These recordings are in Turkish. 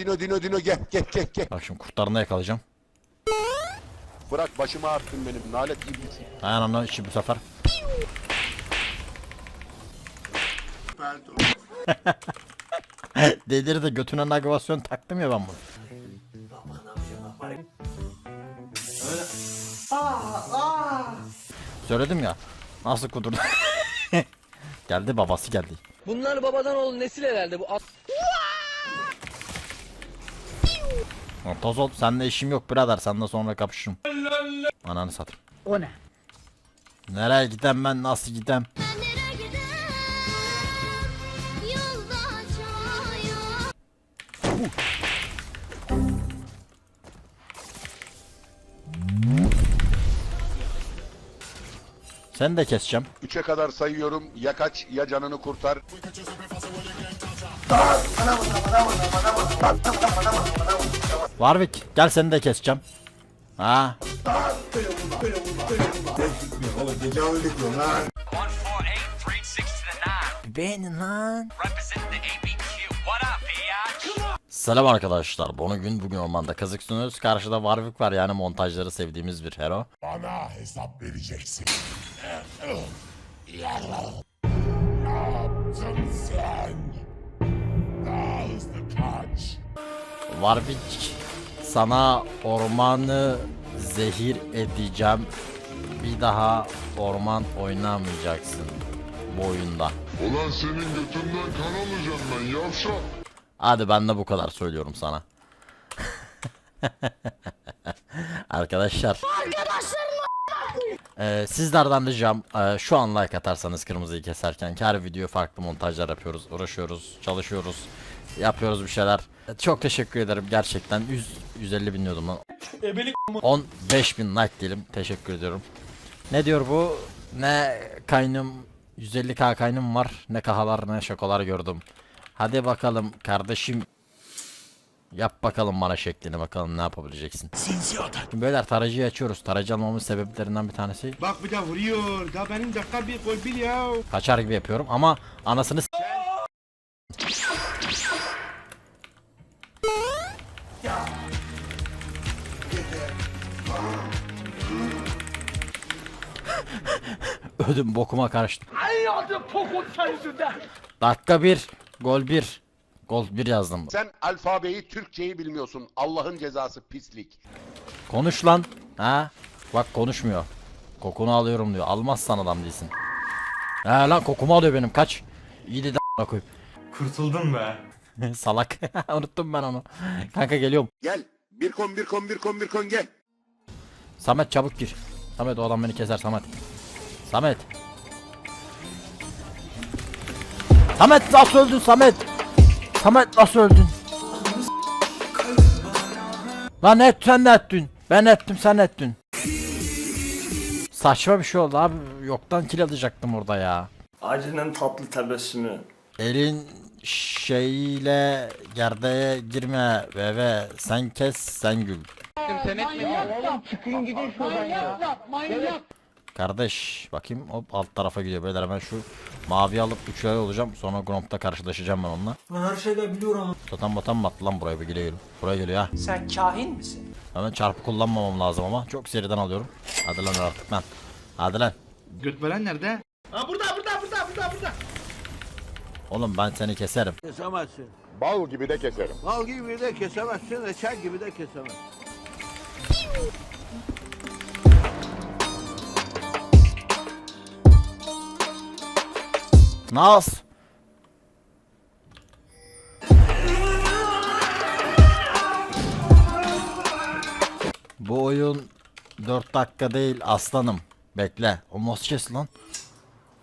Dino Dino Dino gel gel gel gel. Bak şimdi kurtlarını yakalayacağım. Bırak başımı ağrıttın benim nalet gibisin. Aynen onu işi bu sefer. Deliri de götüne navigasyon taktım ya ben bunu. Söyledim ya. Nasıl kudurdu? geldi babası geldi. Bunlar babadan oğul nesil herhalde bu at. Lan Toz ol seninle işim yok birader seninle sonra kapışırım. Ananı satayım. O ne? Nereye gidem ben nasıl gidem? Seni de keseceğim. Üçe kadar sayıyorum ya kaç ya canını kurtar. Warwick gel seni de keseceğim. Ha? 148, 360 to the 9. Beğenin lan. Selam arkadaşlar. Bunu gün bugün ormanda kazık sunuyoruz. Karşıda Warwick var yani montajları sevdiğimiz bir hero. Bana hesap vereceksin. Ne yaptın sen? Kaç. Warwick sana ormanı zehir edeceğim. Bir daha orman oynamayacaksın bu oyunda. Ulan senin götünden kan alacağım ben yavşak. Hadi ben de bu kadar söylüyorum sana. Arkadaşlar. Ee, sizlerden ricam e, şu an like atarsanız kırmızıyı keserken her video farklı montajlar yapıyoruz, uğraşıyoruz, çalışıyoruz, yapıyoruz bir şeyler. Çok teşekkür ederim gerçekten 100 150 bin diyordum lan. 15 bin like diyelim teşekkür ediyorum. Ne diyor bu? Ne kaynım 150k kaynım var ne kahalar ne şokolar gördüm. Hadi bakalım kardeşim. Yap bakalım bana şeklini bakalım ne yapabileceksin. Şimdi beyler tarayıcıyı açıyoruz. Tarayıcı almamın sebeplerinden bir tanesi Bak bir de vuruyor. Da benim dakika bir gol bil ya. kaçar gibi yapıyorum ama anasını s- Ödüm bokuma karıştı. Dakika bir, gol bir. Gol bir yazdım. Sen alfabeyi Türkçeyi bilmiyorsun. Allah'ın cezası pislik. Konuş lan. Ha? Bak konuşmuyor. Kokunu alıyorum diyor. Almazsan adam değilsin. Ha lan kokumu alıyor benim. Kaç. İyi dedi a**ına koyayım. Kurtuldun be. Salak. Unuttum ben onu. Kanka geliyorum. Gel. Bir kon bir kon bir kon bir kon gel. Samet çabuk gir. Samet o adam beni keser Samet. Samet. Samet nasıl öldün Samet? Samet nasıl öldün? Lan et sen ne ettin? Ben ettim sen ettin. Saçma bir şey oldu abi. Yoktan kill alacaktım orada ya. Acının tatlı tebessümü. Elin şeyiyle gerdeğe girme ve sen kes sen gül. Kardeş bakayım hop alt tarafa gidiyor beyler hemen şu mavi alıp üçler olacağım sonra Gromp'ta karşılaşacağım ben onunla. Ben her şeyden biliyorum. Totem botem mı attı lan buraya bir geliyor. Buraya geliyor ha. Sen kahin misin? Hemen çarpı kullanmamam lazım ama çok seriden alıyorum. Hadi lan artık lan. Hadi lan. Göt veren nerede? Oğlum ben seni keserim. Kesemezsin. Bal gibi de keserim. Bal gibi de kesemezsin, reçel gibi de kesemezsin. Nas. Bu oyun 4 dakika değil aslanım. Bekle. O nasıl kes lan?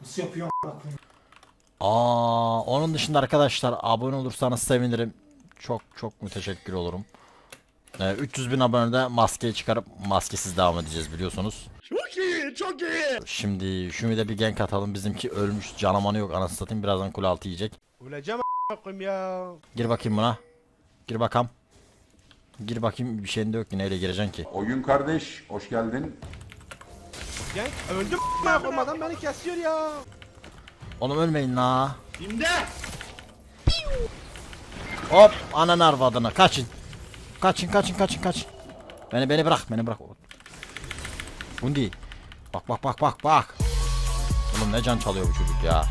Nasıl yapıyor? Aa, onun dışında arkadaşlar abone olursanız sevinirim. Çok çok müteşekkir olurum. Ee, 300 bin abonede maskeyi çıkarıp maskesiz devam edeceğiz biliyorsunuz. İyi çok iyi. Şimdi şunu da bir genk atalım. Bizimki ölmüş canamanı yok anasını satayım. Birazdan kule altı yiyecek. Öleceğim ya. Gir bakayım buna. Gir bakalım. Gir bakayım bir şeyin de yok ki neyle gireceksin ki? Oyun kardeş hoş geldin. Genç öldüm koyayım adam beni kesiyor ya. Oğlum ölmeyin la. Şimdi. Hop ananı arvadına kaçın. Kaçın kaçın kaçın kaçın. Beni beni bırak beni bırak. Bundi. Bak bak bak bak bak. Oğlum ne can çalıyor bu çocuk ya.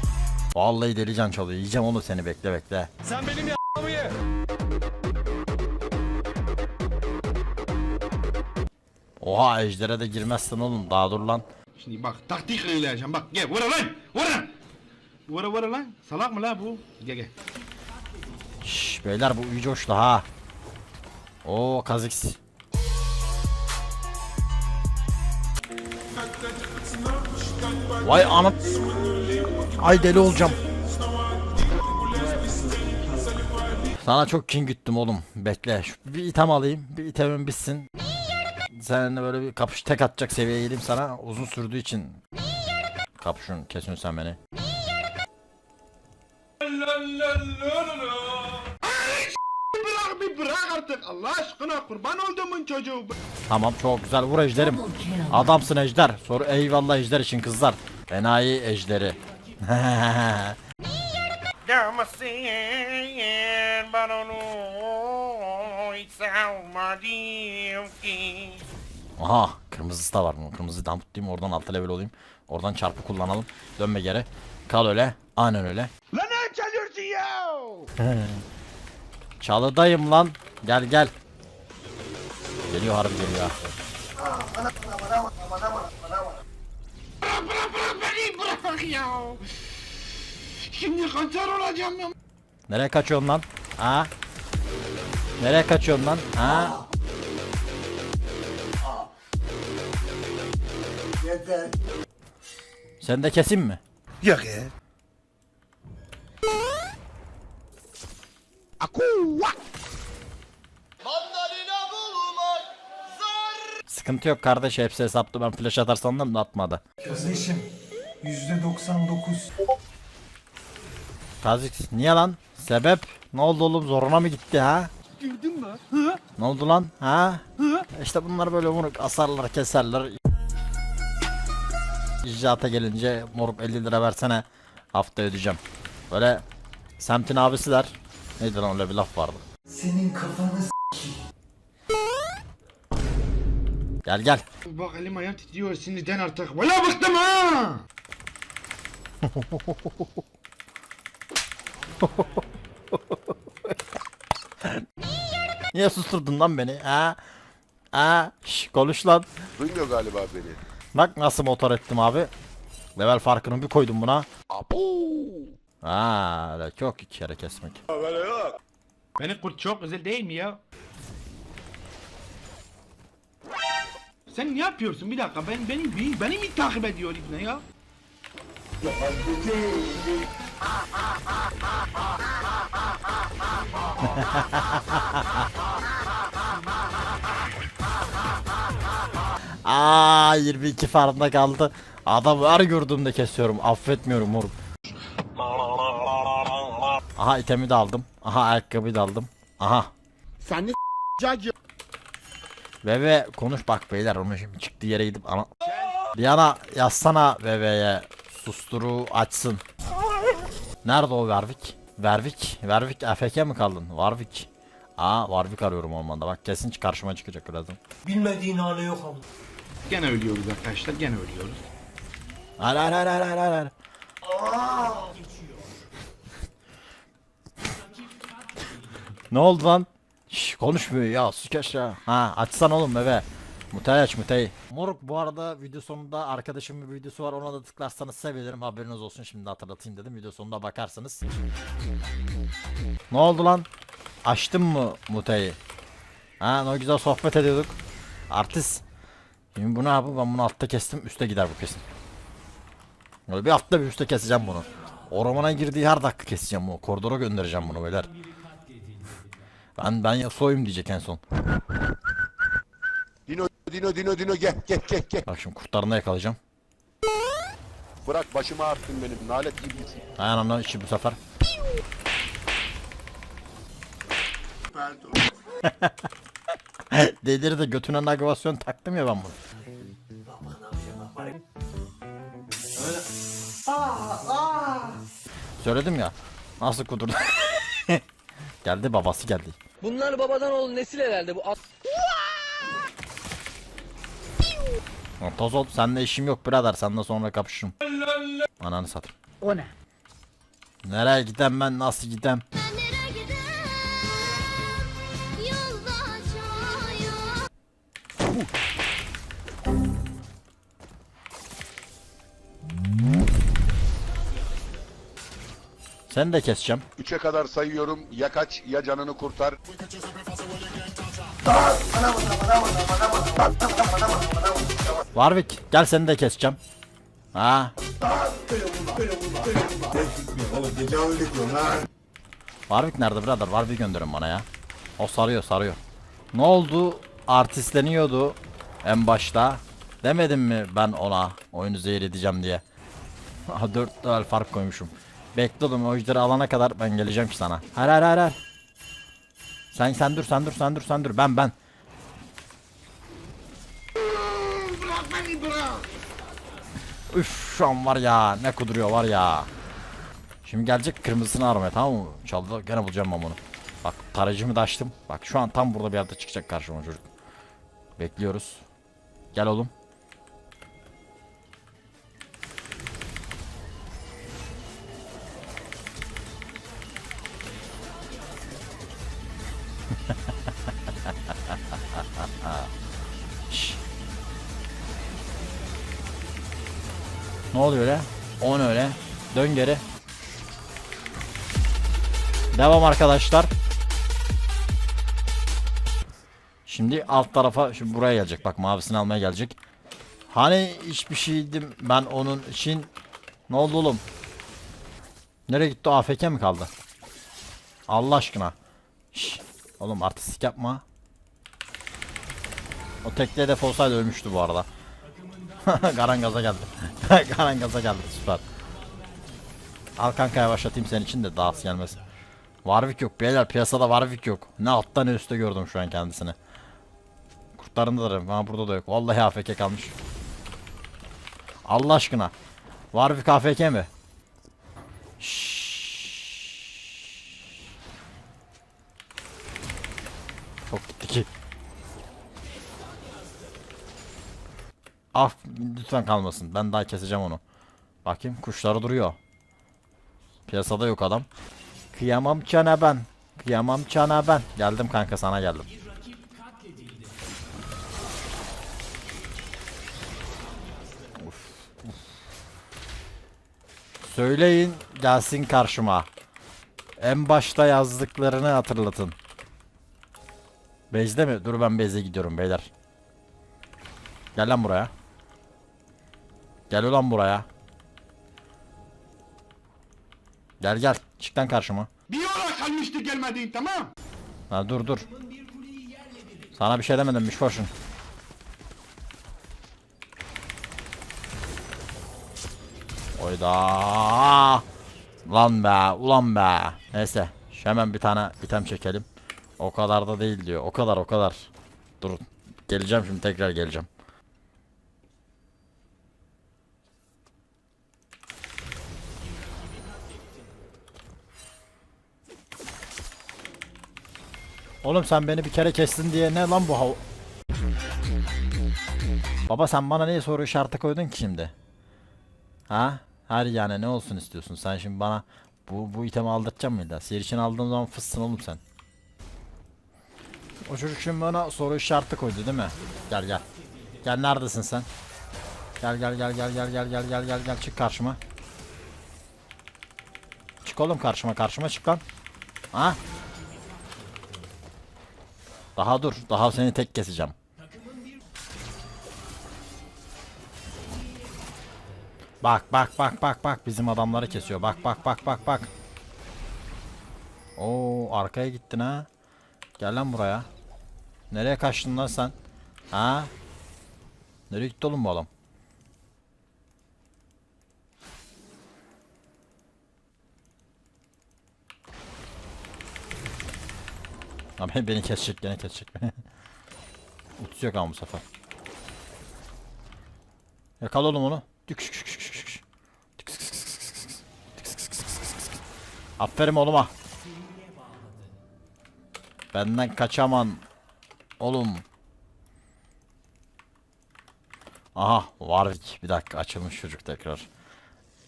Vallahi deli can çalıyor. Yiyeceğim onu seni bekle bekle. Sen benim ya***mı ye. Oha ejdere de girmezsin oğlum daha dur lan. Şimdi bak taktik uygulayacağım bak gel vura lan vura. Vura vura lan salak mı la bu? Gel gel. Şş, beyler bu iyi coştu ha. Oo Kazix. Vay anam. Ay deli olacağım. Sana çok kin güttüm oğlum. Bekle. Şu bir item alayım. Bir itemim bitsin. Seninle böyle bir kapış tek atacak seviyeye geleyim sana. Uzun sürdüğü için. Kapışın kesin sen beni. Bırak bir bırak artık Allah aşkına kurban olduğumun çocuğu. Tamam çok güzel vur ejderim. Adamsın ejder. Soru eyvallah ejder için kızlar. Enayi ejderi. Aha kırmızısı da var mı? Kırmızı dump diyeyim oradan altı level olayım. Oradan çarpı kullanalım. Dönme geri. Kal öyle. Aynen öyle. Lan ne çalıyorsun ya? Çalıdayım lan. Gel gel. Geliyor harbi geliyor. Bırak ya. Şimdi kanser olacağım ya. Nereye kaçıyorsun lan? Ha? Nereye kaçıyorsun lan? Ha? Sen de kesin mi? Yok ya. Sıkıntı yok kardeş hepsi hesaplı ben flash atar sandım da atmadı. Kardeşim %99 Kazik niye lan? Sebep? Ne oldu oğlum zoruna mı gitti ha? Güldün mü? Ne oldu lan? Ha? İşte bunlar böyle moruk asarlar keserler. İcraata gelince moruk 50 lira versene hafta ödeyeceğim. Böyle semtin abisi der. Neydi lan öyle bir laf vardı. senin kafanı s- Gel gel. Bak elim ayağım titriyor sinirden artık. Valla bıktım ha. Niye susturdun lan beni? Ha? Ha? Şş, konuş lan. Duymuyor galiba beni. Bak nasıl motor ettim abi. Level farkını bir koydum buna. Apo. Ha, öyle çok iki kere kesmek. Beni kurt çok güzel değil mi ya? Sen ne yapıyorsun? Bir dakika ben beni beni, beni mi takip ediyor İbne ya? Aa 22 farmda kaldı. Adam her gördüğümde kesiyorum. Affetmiyorum moruk. Aha itemi de aldım. Aha ayakkabıyı da aldım. Aha. Sen ne s**cacı? Bebe konuş bak beyler onu şimdi çıktığı yere gidip ana. Bir yana yazsana bebeğe susturu açsın. Nerede o Vervik? Vervik, Vervik AFK mi kaldın? Warwick. Aa Warwick arıyorum ormanda bak kesin karşıma çıkacak birazdan. bilmediğin hali yok ama. Gene ölüyoruz arkadaşlar gene ölüyoruz. Hayır hayır hayır hayır hayır hayır. ne oldu lan? Şş, konuşmuyor ya sükeş ya. Ha açsan oğlum bebe. Mutay aç mutay. Moruk bu arada video sonunda arkadaşımın bir videosu var ona da tıklarsanız sevinirim haberiniz olsun şimdi hatırlatayım dedim video sonunda bakarsanız. ne oldu lan? Açtın mı Mutay'ı? Ha ne güzel sohbet ediyorduk. Artist. Şimdi bu ne yapayım ben bunu altta kestim üste gider bu kesin. Böyle bir altta bir üstte keseceğim bunu. Ormana girdiği her dakika keseceğim bunu. Koridora göndereceğim bunu beyler. Ben ben ya soyum diyecek en son. Dino Dino Dino gel gel gel gel. Bak şimdi kurtlarını yakalayacağım. Bırak başımı ağrıttın benim. Nalet gibisin. Aynen ondan içi bu sefer. Dedir de götüne navigasyon taktım ya ben bunu. Söyledim ya. Nasıl kudurdu? Geldi babası geldi. Bunlar babadan oğul nesil herhalde bu Lan Toz ol seninle işim yok birader seninle sonra kapışırım. Ananı satayım. O ne? Nereye gidem ben nasıl gidem? Seni de keseceğim. Üçe kadar sayıyorum. Ya kaç ya canını kurtar. Warwick gel seni de keseceğim. Ha? Warwick nerede birader? Warwick gönderin bana ya. O sarıyor sarıyor. Ne oldu? Artistleniyordu en başta. Demedim mi ben ona oyunu zehir edeceğim diye. Aha 4 level fark koymuşum. Bekledim o alana kadar ben geleceğim ki sana. Hayır hayır hayır. hayır. Sen sen dur sen dur sen dur sen dur ben ben. Üf şu an var ya ne kuduruyor var ya. Şimdi gelecek kırmızısını aramaya tamam mı? Çaldı gene bulacağım ben bunu. Bak tarayıcımı da açtım. Bak şu an tam burada bir yerde çıkacak karşıma çocuk. Bekliyoruz. Gel oğlum. Ne oluyor öyle? On öyle. Dön geri. Devam arkadaşlar. Şimdi alt tarafa şimdi buraya gelecek. Bak mavisini almaya gelecek. Hani hiçbir şeydim ben onun için. Ne oldu oğlum? Nereye gitti AFK mi kaldı? Allah aşkına. Şş, oğlum artistik yapma. O tekli hedef olsaydı ölmüştü bu arada. Garan gaza geldi. Garan gaza geldi süper. Al kanka yavaşlatayım senin için de dağısı gelmesin. Warwick yok beyler piyasada Warwick yok. Ne altta ne üstte gördüm şu an kendisini. Kurtlarında da ha burada da yok. Vallahi AFK kalmış. Allah aşkına. Warwick AFK mi? Şşş. Çok gitti ki. Af lütfen kalmasın. Ben daha keseceğim onu. Bakayım kuşları duruyor. Piyasada yok adam. Kıyamam çana ben. Kıyamam çana ben. Geldim kanka sana geldim. Uf, uf. Söyleyin gelsin karşıma. En başta yazdıklarını hatırlatın. Bezde mi? Dur ben beze gidiyorum beyler. Gel lan buraya. Gel ulan buraya. Gel gel. Çık lan karşıma. Bir yola kalmıştı gelmediğin tamam. Ha dur dur. Sana bir şey demedim Mişfoş'un. Oyda. Lan be, ulan be. Neyse, hemen bir tane item çekelim. O kadar da değil diyor. O kadar, o kadar. Dur. Geleceğim şimdi tekrar geleceğim. Oğlum sen beni bir kere kestin diye ne lan bu hav... Baba sen bana niye soru işareti koydun ki şimdi? Ha? Her yani ne olsun istiyorsun? Sen şimdi bana bu bu itemi aldırtacak mı illa? İçin aldığın zaman fıssın oğlum sen. O çocuk şimdi bana soru işareti koydu değil mi? Gel gel. Gel neredesin sen? Gel gel gel gel gel gel gel gel gel gel çık karşıma. Çık oğlum karşıma karşıma çık lan. Ha? Daha dur. Daha seni tek keseceğim. Bak bak bak bak bak bizim adamları kesiyor. Bak bak bak bak bak. Oo arkaya gittin ha. Gel lan buraya. Nereye kaçtın lan sen? Ha? Nereye gitti oğlum bu adam? Abi beni kesecek gene kesecek. Uçuyor ama bu sefer. Yakala oğlum onu. Aferin oğluma. Benden kaçaman oğlum. Aha Warwick bir dakika açılmış çocuk tekrar.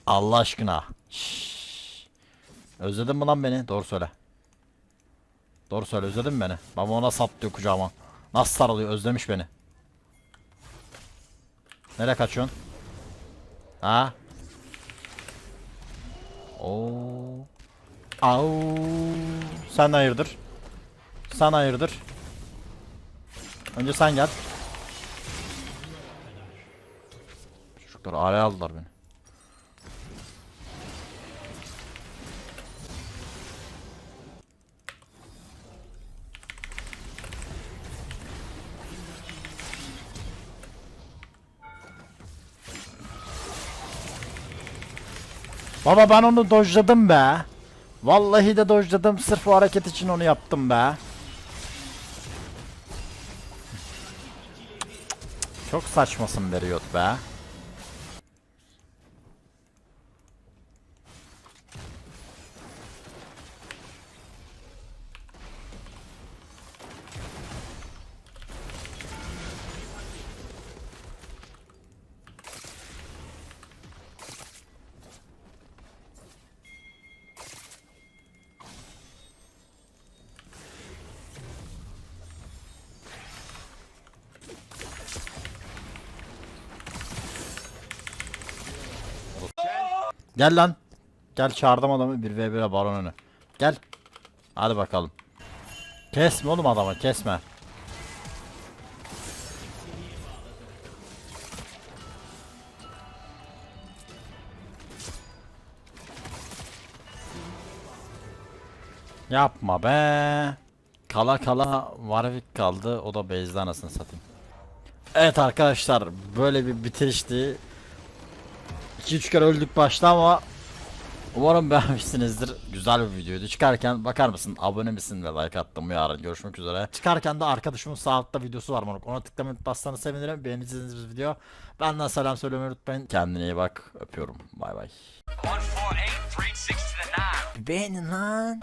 Allah aşkına. Şşş. Özledin mi lan beni? Doğru söyle. Doğru söyle özledin mi beni? Baba ona saplıyor kucağıma. Nasıl sarılıyor özlemiş beni. Nereye kaçıyorsun? Ha? Oo. Au. Sen hayırdır? Sen hayırdır? Önce sen gel. Çocuklar araya aldılar beni. Baba ben onu dojladım be. Vallahi de dojladım. Sırf o hareket için onu yaptım be. Çok saçmasın veriyor be. Gel lan. Gel çağırdım adamı 1v1'e baron önü. Gel. Hadi bakalım. Kesme oğlum adamı kesme. Yapma be. Kala kala Warwick kaldı. O da base'de anasını satayım. Evet arkadaşlar böyle bir bitirişti. 2-3 kere öldük başta ama Umarım beğenmişsinizdir. Güzel bir videoydu. Çıkarken bakar mısın? Abone misin ve like attım yarın. Görüşmek üzere. Çıkarken de arkadaşımın sağ altta videosu var moruk. Ona tıklamayı unutmazsanız sevinirim. Beğendiyseniz video. Benden selam söylemeyi unutmayın. Kendine iyi bak. Öpüyorum. Bay bay. 148, 360 to the 9. Beğenin lan.